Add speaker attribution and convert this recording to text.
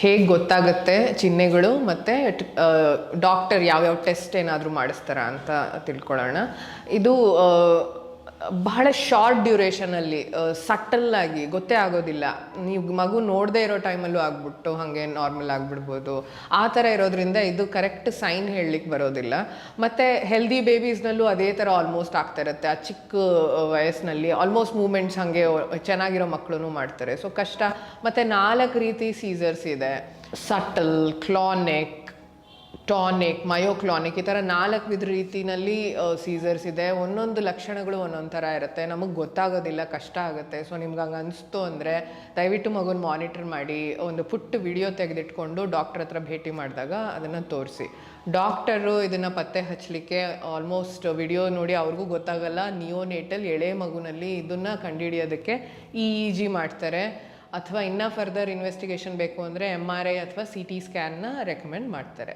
Speaker 1: ಹೇಗೆ ಗೊತ್ತಾಗುತ್ತೆ ಚಿಹ್ನೆಗಳು ಮತ್ತು ಡಾಕ್ಟರ್ ಯಾವ್ಯಾವ ಟೆಸ್ಟ್ ಏನಾದರೂ ಮಾಡಿಸ್ತಾರ ಅಂತ ತಿಳ್ಕೊಳ್ಳೋಣ. ಇದು ಬಹಳ ಶಾರ್ಟ್ ಡ್ಯೂರೇಷನಲ್ಲಿ ಸಟಲ್ ಆಗಿ ಗೊತ್ತೇ ಆಗೋದಿಲ್ಲ. ನೀವು ಮಗು ನೋಡದೇ ಇರೋ ಟೈಮಲ್ಲೂ ಆಗ್ಬಿಟ್ಟು ಹಾಗೆ ನಾರ್ಮಲ್ ಆಗಿಬಿಡ್ಬೋದು. ಆ ಥರ ಇರೋದ್ರಿಂದ ಇದು ಕರೆಕ್ಟ್ ಸೈನ್ ಹೇಳಲಿಕ್ಕೆ ಬರೋದಿಲ್ಲ. ಮತ್ತು ಹೆಲ್ದಿ ಬೇಬೀಸ್ನಲ್ಲೂ ಅದೇ ಥರ ಆಲ್ಮೋಸ್ಟ್ ಆಗ್ತಾ ಇರುತ್ತೆ. ಆ ಚಿಕ್ಕ ವಯಸ್ಸಿನಲ್ಲಿ ಆಲ್ಮೋಸ್ಟ್ ಮೂಮೆಂಟ್ಸ್ ಹಾಗೆ ಚೆನ್ನಾಗಿರೋ ಮಕ್ಕಳು ಮಾಡ್ತಾರೆ. ಸೊ ಕಷ್ಟ. ಮತ್ತು ನಾಲ್ಕು ರೀತಿ ಸೀಸರ್ಸ್ ಇದೆ. ಸಟಲ್ ಕ್ಲಾನೆಕ್ ಟಾನಿಕ್, ಮಯೋಕ್ಲಾನಿಕ್ ಈ ಥರ ನಾಲ್ಕು ವಿಧ ರೀತಿಯಲ್ಲಿ ಸೀಸರ್ಸ್ ಇದೆ. ಒಂದೊಂದು ಲಕ್ಷಣಗಳು ಒಂದೊಂದು ಥರ ಇರುತ್ತೆ. ನಮಗೆ ಗೊತ್ತಾಗೋದಿಲ್ಲ, ಕಷ್ಟ ಆಗುತ್ತೆ. ಸೊ, ನಿಮ್ಗೆ ಹಂಗೆ ಅನಿಸ್ತು ಅಂದರೆ ದಯವಿಟ್ಟು ಮಗುನ ಮಾನಿಟರ್ ಮಾಡಿ, ಒಂದು ಪುಟ್ಟ ವಿಡಿಯೋ ತೆಗೆದಿಟ್ಕೊಂಡು ಡಾಕ್ಟರ್ ಹತ್ರ ಭೇಟಿ ಮಾಡಿದಾಗ ಅದನ್ನು ತೋರಿಸಿ. ಡಾಕ್ಟರು ಇದನ್ನು ಪತ್ತೆ ಹಚ್ಚಲಿಕ್ಕೆ ಆಲ್ಮೋಸ್ಟ್ ವಿಡಿಯೋ ನೋಡಿ ಅವ್ರಿಗೂ ಗೊತ್ತಾಗಲ್ಲ. ನಿಯೋನೇಟಲ್ ಎಳೆ ಮಗುನಲ್ಲಿ ಇದನ್ನು ಕಂಡುಹಿಡಿಯೋದಕ್ಕೆ ಇ ಇ ಜಿ ಮಾಡ್ತಾರೆ. ಅಥವಾ ಇನ್ನೂ ಫರ್ದರ್ ಇನ್ವೆಸ್ಟಿಗೇಷನ್ ಬೇಕು ಅಂದರೆ ಎಂ ಆರ್ ಐ ಅಥವಾ ಸಿ ಟಿ ಸ್ಕ್ಯಾನ್ನ ರೆಕಮೆಂಡ್ ಮಾಡ್ತಾರೆ.